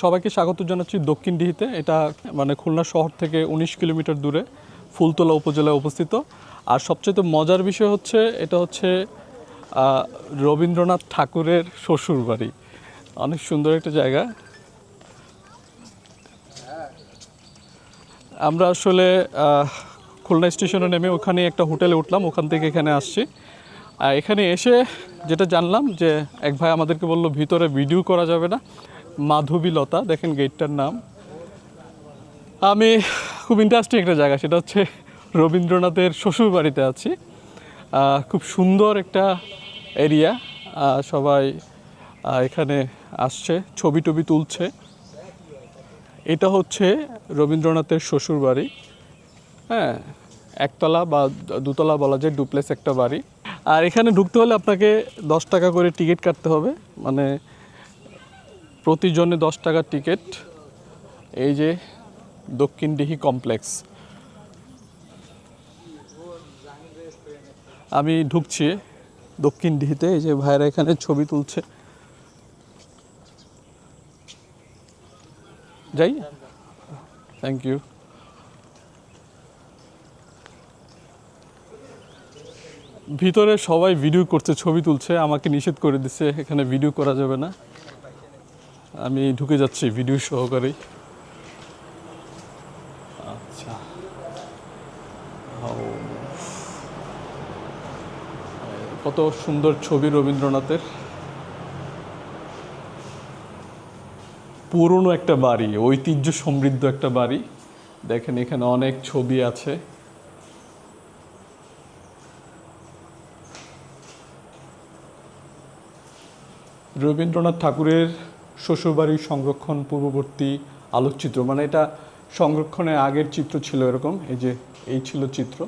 সবাইকে স্বাগত জানাচ্ছি দক্ষিণ ডিহিতে এটা মানে খুলনা শহর থেকে উনিশ কিলোমিটার দূরে ফুলতলা উপজেলায় অবস্থিত। আর সবচেয়ে মজার বিষয় হচ্ছে, এটা হচ্ছে রবীন্দ্রনাথ ঠাকুরের শ্বশুর বাড়ি অনেক সুন্দর একটা জায়গা। আমরা আসলে খুলনা স্টেশনে নেমে ওখানে একটা হোটেলে উঠলাম, ওখান থেকে এখানে আসছি। এখানে এসে যেটা জানলাম যে এক ভাই আমাদেরকে বলল, ভিতরে ভিডিও করা যাবে না। মাধবীলতা, দেখেন গেটটার নাম। আমি খুব ইন্টারেস্টিং একটা জায়গা, সেটা হচ্ছে রবীন্দ্রনাথের শ্বশুর বাড়িতে আছি খুব সুন্দর একটা এরিয়া সবাই এখানে আসছে, ছবি টবি তুলছে। এটা হচ্ছে রবীন্দ্রনাথের শ্বশুর বাড়ি হ্যাঁ একতলা বা দুতলা বলা যায় ডুপ্লেক্স একটা বাড়ি। আর এখানে ঢুকতে হলে আপনাকে দশ টাকা করে টিকিট কাটতে হবে। মানে প্রতিজনে দশ টাকার টিকিট। এই যে দক্ষিণ ডিহি কমপ্লেক্স। আমি ঢুকছি দক্ষিণ ডিহিতে এই যে ভাইরা এখানে ছবি তুলছে। যাই। থ্যাংক ইউ ভিতরে সবাই ভিডিও করছে, ছবি তুলছে, আমাকে নিষেধ করে দিছে এখানে ভিডিও করা যাবে না। আমি ঢুকে যাচ্ছি ভিডিও সহকারে আচ্ছা। কত সুন্দর ছবি রবীন্দ্রনাথের। পুরনো একটা বাড়ি, ঐতিহ্য সমৃদ্ধ একটা বাড়ি। দেখেন এখানে অনেক ছবি আছে। রবীন্দ্রনাথ ঠাকুরের শ্বশুরবাড়ির সংরক্ষণ পূর্ববর্তী আলোকচিত্র মানে এটা সংরক্ষণের আগের চিত্র ছিল এরকম, এই যে এই ছিল চিত্র।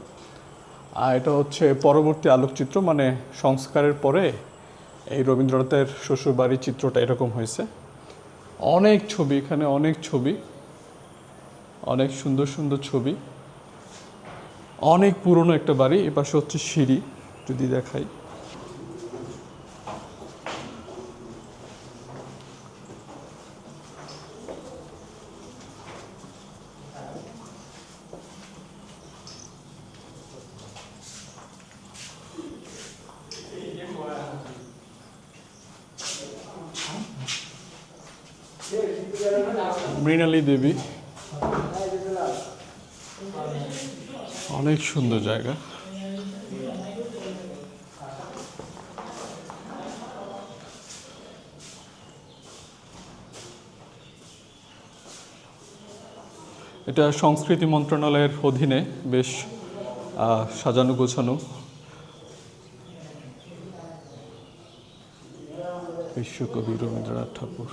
আর এটা হচ্ছে পরবর্তী আলোকচিত্র মানে সংস্কারের পরে এই রবীন্দ্রনাথের শ্বশুরবাড়ির চিত্রটা এরকম হয়েছে। অনেক ছবি, এখানে অনেক ছবি, অনেক সুন্দর সুন্দর ছবি। অনেক পুরনো একটা বাড়ি, এপাশে হচ্ছে সিঁড়ি, যদি দেখাই। মৃণালী দেবী। অনেক সুন্দর জায়গা। এটা সংস্কৃতি মন্ত্রণালয়ের অধীনে বেশ সাজানো গোছানো। বিশ্বকবি রবীন্দ্রনাথ ঠাকুর।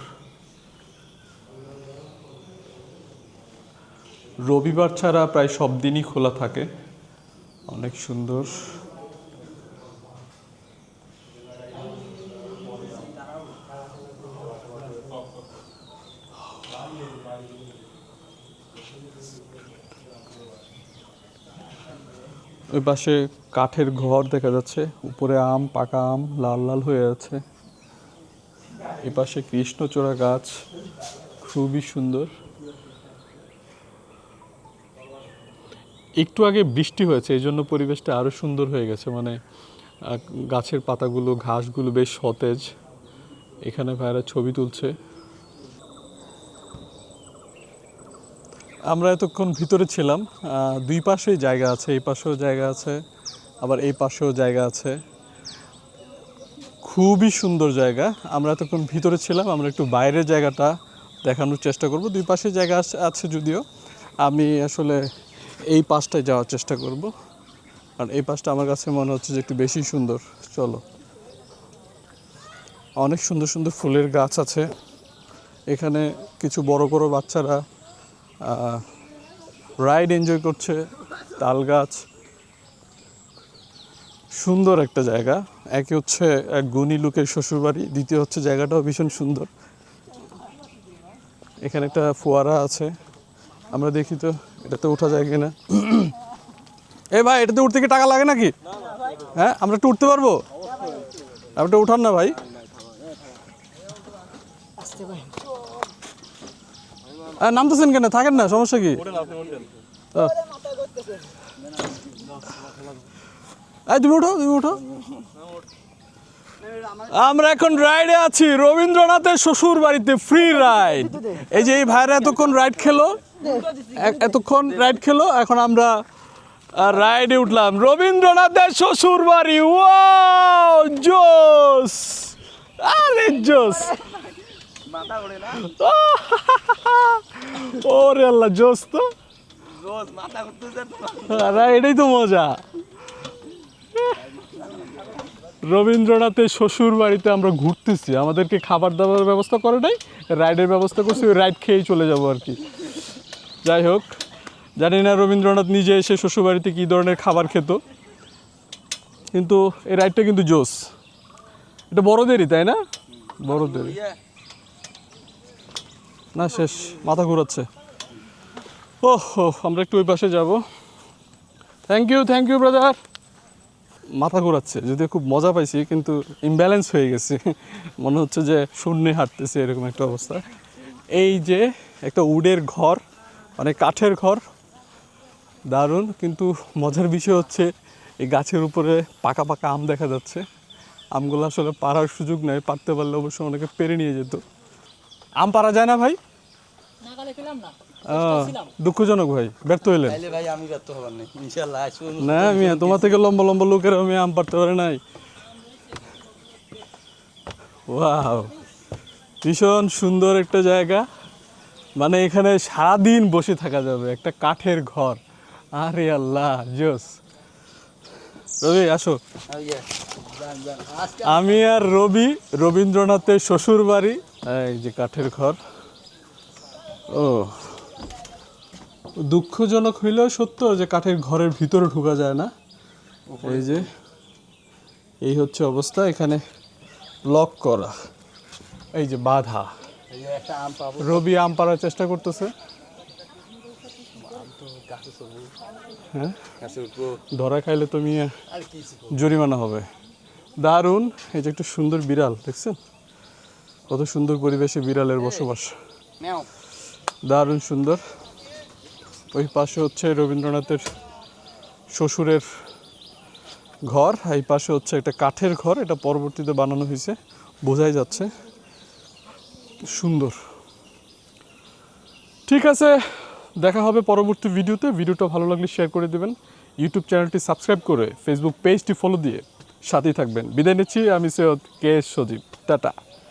রবিবার ছাড়া প্রায় সব দিনই খোলা থাকে। অনেক সুন্দর। ওই পাশে কাঠের ঘর দেখা যাচ্ছে। উপরে আম, পাকা আম লাল লাল হয়ে আছে। এ পাশে কৃষ্ণচূড়া গাছ। খুবই সুন্দর। একটু আগে বৃষ্টি হয়েছে, এই জন্য পরিবেশটা আরও সুন্দর হয়ে গেছে। মানে গাছের পাতাগুলো, ঘাসগুলো বেশ সতেজ। এখানে ভাইরা ছবি তুলছে। আমরা এতক্ষণ ভিতরে ছিলাম দুই পাশেই জায়গা আছে, এই পাশেও জায়গা আছে, আবার এই পাশেও জায়গা আছে। খুবই সুন্দর জায়গা। আমরা এতক্ষণ ভিতরে ছিলাম, আমরা একটু বাইরের জায়গাটা দেখানোর চেষ্টা করব। দুই পাশে জায়গা আছে যদিও। আমি আসলে এই পাশটায় যাওয়ার চেষ্টা করব। আর এই পাশটা আমার কাছে মনে হচ্ছে যে একটু বেশি সুন্দর। চলো। অনেক সুন্দর সুন্দর ফুলের গাছ আছে। এখানে কিছু বড় বড় বাচ্চারা রাইড এনজয় করছে, তাল গাছ। সুন্দর একটা জায়গা। একে হচ্ছে এক গুণী লোকের শ্বশুরবাড়ি, দ্বিতীয় হচ্ছে জায়গাটাও ভীষণ সুন্দর। এখানে একটা ফোয়ারা আছে। আমরা দেখি তো এটাতে ওঠা যায় কিনা? এ ভাই, এটাতে উঠতে কি টাকা লাগে নাকি? হ্যাঁ আমরা একটু উঠতে পারব? আপনি উঠান না ভাই। নামতেছেন কেন? থাকেন না, সমস্যা কি? তুমি উঠো তুমি উঠো। আমরা এখন রাইডে আছি, রবীন্দ্রনাথের শ্বশুর বাড়িতে ফ্রি রাইড এই যে এই ভাইরা এতক্ষণ রাইড খেলো এতক্ষণ রাইড খেলো এখন আমরা রাইডে উঠলাম। রবীন্দ্রনাথের শ্বশুর বাড়ি। ওয়াও জোস আরে জোস ওরে আল্লাহ জোস তো? এটাই তো মজা। রবীন্দ্রনাথের শ্বশুর বাড়িতে আমরা ঘুরতেছি। আমাদেরকে খাবার দাবার ব্যবস্থা করে নাই রাইডের ব্যবস্থা করছি ওই রাইড খেয়েই চলে যাব আর কি। যাই হোক, জানি না রবীন্দ্রনাথ নিজে এসে শ্বশুরবাড়িতে কী ধরনের খাবার খেত, কিন্তু এই রাইডটা কিন্তু জোস। এটা বড়দেরই, তাই না? বড়দেরই। না, শেষ, মাথা ঘুরাচ্ছে। ওহ আমরা একটু ওই পাশে যাব। Thank you thank you brother মাথা ঘোরাচ্ছে, যদিও খুব মজা পাইছি, কিন্তু ইমব্যালেন্স হয়ে গেছে। মনে হচ্ছে যে শূন্যে হাঁটতেছে, এরকম একটা অবস্থা। এই যে একটা উডের ঘর মানে কাঠের ঘর দারুণ কিন্তু মজার বিষয় হচ্ছে এই গাছের উপরে পাকা পাকা আম দেখা যাচ্ছে। আমগুলো আসলে পারার সুযোগ নেই পারতে পারলে অবশ্য অনেকে পেরে নিয়ে যেত। আম পারা যায় না ভাই? দুঃখজনক ভাই ব্যর্থ হইলেন। ভাই আমি ব্যর্থ হবার নেই ইনশাল্লাহ আসুন না আমি তোমার থেকে লম্বা লম্বা লোকের আমি আম পারতে পারে নাই। ওয়াও ভীষণ সুন্দর একটা জায়গা। মানে এখানে সারাদিন বসে থাকা যাবে একটা কাঠের ঘর। আরে আল্লাহ জোস। রবি আসো। আমি আর রবি রবীন্দ্রনাথের শ্বশুর বাড়ি এই যে কাঠের ঘর। ও। দুঃখজনক হইলেও সত্য যে কাঠের ঘরের ভিতরে ঢুকা যায় না। এই যে এই হচ্ছে অবস্থা এখানে লক করা। এই যে বাধা। রবি আম পাড়ার চেষ্টা করতেছে। হ্যাঁ? ধরা খাইলে তুমি জরিমানা হবে। দারুণ, এই যে একটা সুন্দর বিড়াল, দেখছেন? কত সুন্দর পরিবেশে বিড়ালের বসবাস। দারুণ সুন্দর। ওই পাশে হচ্ছে রবীন্দ্রনাথের শ্বশুরের ঘর, এই পাশে হচ্ছে একটা কাঠের ঘর, এটা পরবর্তীতে বানানো হয়েছে। বোঝাই যাচ্ছে। সুন্দর। ঠিক আছে, দেখা হবে পরবর্তী ভিডিওতে। ভিডিওটা ভালো লাগলে শেয়ার করে দেবেন। ইউটিউব চ্যানেলটি সাবস্ক্রাইব করে ফেসবুক পেজটি ফলো দিয়ে সাথেই থাকবেন। বিদায় নিচ্ছি, আমি সৈয়দ কে সজীব। টাটা।